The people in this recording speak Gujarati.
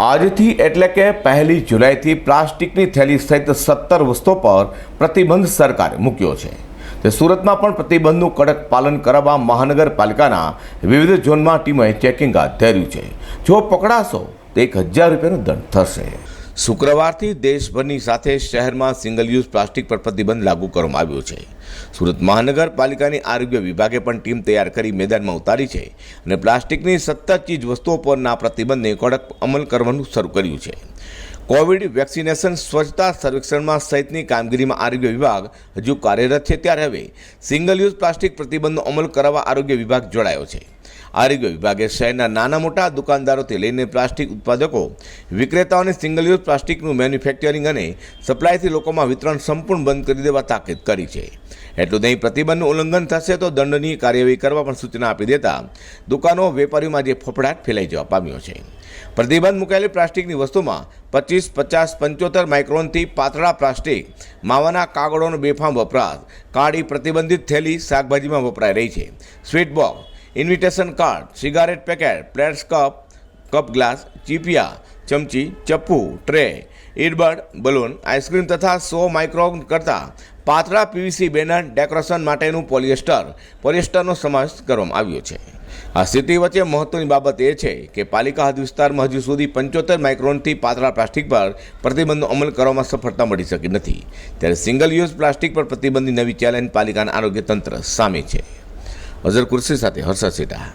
આજથી એટલે કે પહેલી જુલાઈથી પ્લાસ્ટિકની થેલી સહિત સત્તર વસ્તુઓ પર પ્રતિબંધ સરકારે મૂક્યો છે. તે સુરતમાં પણ પ્રતિબંધનું કડક પાલન કરાવવા મહાનગરપાલિકાના વિવિધ ઝોનમાં ટીમોએ ચેકિંગ હાથ ધર્યું છે. જો પકડાશો તો એક હજાર રૂપિયાનો દંડ થશે. શુક્રવારથી દેશભરની સાથે શહેરમાં સિંગલ યુઝ પ્લાસ્ટિક પર પ્રતિબંધ લાગુ કરવામાં આવ્યો છે. સુરત મહાનગરપાલિકાની આરોગ્ય વિભાગે પણ ટીમ તૈયાર કરી મેદાનમાં ઉતારી છે અને પ્લાસ્ટિકની સત્તર ચીજ વસ્તુઓ પરના પ્રતિબંધને કડક અમલ કરવાનું શરૂ કર્યું છે. કોવિડ વેક્સિનેશન સ્વચ્છતા સર્વેક્ષણમાં સહિતની કામગીરીમાં આરોગ્ય વિભાગ હજુ કાર્યરત છે ત્યારે હવે સિંગલ યુઝ પ્લાસ્ટિક પ્રતિબંધનો અમલ કરાવવા આરોગ્ય વિભાગ જોડાયો છે. આરોગ્ય વિભાગે શહેરના નાના મોટા દુકાનદારોથી લઈને પ્લાસ્ટિક ઉત્પાદકો, વિક્રેતાઓને સિંગલ યુઝ પ્લાસ્ટિકનું મેન્યુફેક્ચરિંગ અને સપ્લાયથી લોકોમાં વિતરણ સંપૂર્ણ બંધ કરી દેવા તાકીદ કરી છે. એટલું નહીં, પ્રતિબંધનું ઉલ્લંઘન થશે તો દંડનીય કાર્યવાહી કરવા પણ સૂચના આપી દેતા દુકાનો, વેપારીઓમાં જે ફફડાટ ફેલાઈ જવા પામ્યો છે. પ્રતિબંધ મુકાયેલી પ્લાસ્ટિકની વસ્તુમાં પચીસ, પચાસ, પંચોતેર માઇક્રોનથી પાતળા પ્લાસ્ટિક, માવાના કાગળોનો બેફામ વપરાશ, કાળી પ્રતિબંધિત થેલી શાકભાજીમાં વપરાઈ રહી છે. Sweet box invitation card cigarette packet plates cup cup glass ચીપિયા, ચમચી, ચપ્પુ tray earbud balloon ice cream તથા સો માઇક્રોન કરતાં પાતળા પીવીસી બેનર ડેકોરેશન માટેનું પોલિએસ્ટર, પોલિએસ્ટરનો સમાવેશ કરવામાં આવ્યો છે. આ સ્થિતિ વચ્ચે મહત્વની બાબત એ છે કે પાલિકા હદ વિસ્તારમાં હજુ સુધી પંચોતેર માઇક્રોનથી પાતળા પ્લાસ્ટિક પર પ્રતિબંધનો અમલ કરવામાં સફળતા મળી શકી નથી. ત્યારે સિંગલ યુઝ પ્લાસ્ટિક પર પ્રતિબંધની નવી ચેલેન્જ પાલિકાના આરોગ્ય તંત્ર સામે છે. અઝર કુર્સી સાથે હર્ષદ સેટા.